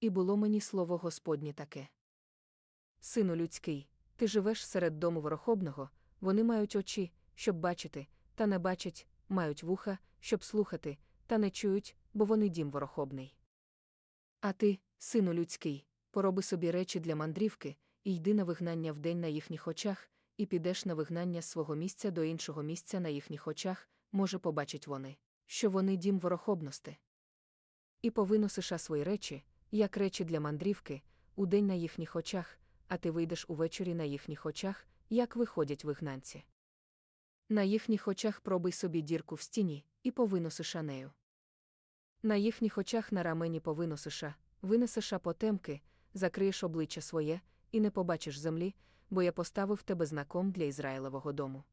І було мені слово Господнє таке. Сину людський, ти живеш серед дому ворохобного, вони мають очі, щоб бачити, та не бачать, мають вуха, щоб слухати, та не чують, бо вони дім ворохобний. А ти, сину людський, пороби собі речі для мандрівки, і йди на вигнання вдень на їхніх очах, і підеш на вигнання з свого місця до іншого місця на їхніх очах, може, побачать вони, що вони дім ворохобності. І повиносиша свої речі, як речі для мандрівки, удень на їхніх очах, а ти вийдеш увечері на їхніх очах, як виходять вигнанці. На їхніх очах пробий собі дірку в стіні, і повиносиша нею. На їхніх очах на рамені повиносиша, винесеша потемки, закриєш обличчя своє, і не побачиш землі, бо я поставив тебе знаком для Ізраїлевого дому.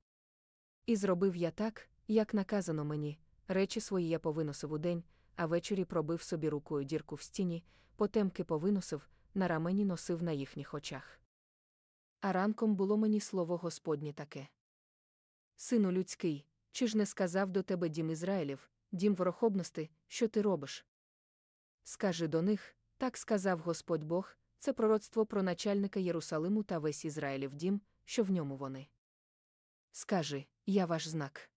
І зробив я так, як наказано мені, речі свої я повиносив удень, а ввечері пробив собі рукою дірку в стіні, потемки повиносив, на рамені носив на їхніх очах. А ранком було мені слово Господнє таке. Сину людський, чи ж не сказав до тебе дім Ізраїлів, дім ворохобності, що ти робиш? Скажи до них, так сказав Господь Бог, це пророцтво про начальника Єрусалиму та весь Ізраїлів дім, що в ньому вони. Скажи, я ваш знак.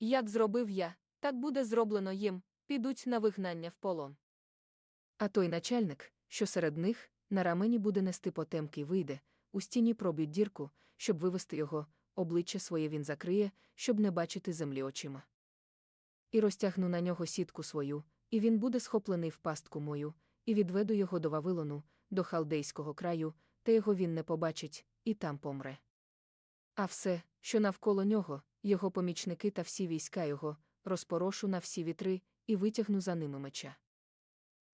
Як зробив я, так буде зроблено їм, підуть на вигнання в полон. А той начальник, що серед них, на рамені буде нести потемки вийде, у стіні проб'ють дірку, щоб вивести його, обличчя своє він закриє, щоб не бачити землі очима. І розтягну на нього сітку свою, і він буде схоплений в пастку мою, і відведу його до Вавилону, до халдейського краю, та його він не побачить, і там помре. А все, що навколо нього, його помічники та всі війська його, розпорошу на всі вітри, і витягну за ними меча.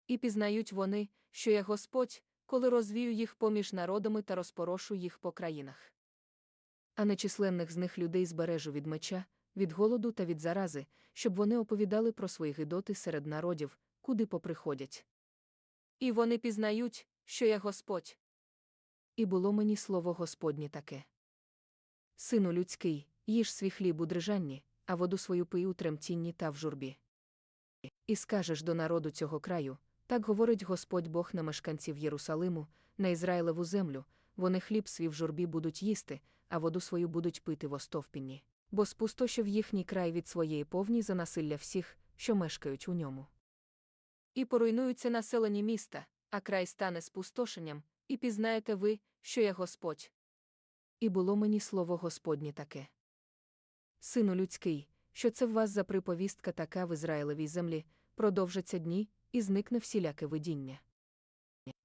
І пізнають вони, що я Господь, коли розвію їх поміж народами та розпорошу їх по країнах. А нечисленних з них людей збережу від меча, від голоду та від зарази, щоб вони оповідали про свої гидоти серед народів, куди поприходять. І вони пізнають, що я Господь. І було мені слово Господнє таке. Сину людський, їж свій хліб у дрижанні, а воду свою пий у тремтінні та в журбі. І скажеш до народу цього краю, так говорить Господь Бог на мешканців Єрусалиму, на Ізраїлеву землю, вони хліб свій в журбі будуть їсти, а воду свою будуть пити в остовпінні, бо спустошив їхній край від своєї повні за насилля всіх, що мешкають у ньому. І поруйнуються населені міста, а край стане спустошенням, і пізнаєте ви, що я Господь. І було мені слово Господнє таке. Сину людський, що це в вас за приповістка така в Ізраїлевій землі, продовжаться дні, і зникне всіляке видіння.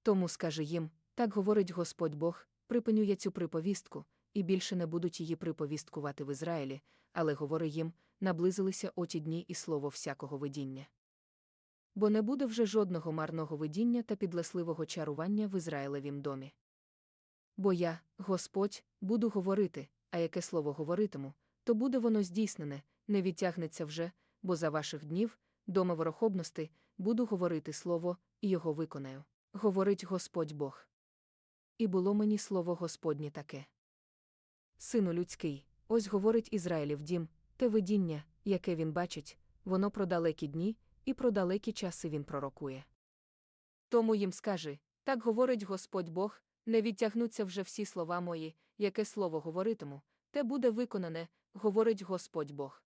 Тому скажи їм, так говорить Господь Бог, припиню я цю приповістку, і більше не будуть її приповісткувати в Ізраїлі, але говори їм, наблизилися оті дні і слово всякого видіння. Бо не буде вже жодного марного видіння та підлесливого чарування в Ізраїлевім домі. Бо я, Господь, буду говорити, а яке слово говоритиму, то буде воно здійснене, не відтягнеться вже, бо за ваших днів, дома ворохобності, буду говорити слово, і його виконаю, говорить Господь Бог. І було мені слово Господнє таке. Сину людський, ось говорить Ізраїлів дім, те видіння, яке він бачить, воно про далекі дні, і про далекі часи він пророкує. Тому їм скажи так говорить Господь Бог, не відтягнуться вже всі слова мої, яке слово говоритиму, те буде виконане, говорить Господь Бог.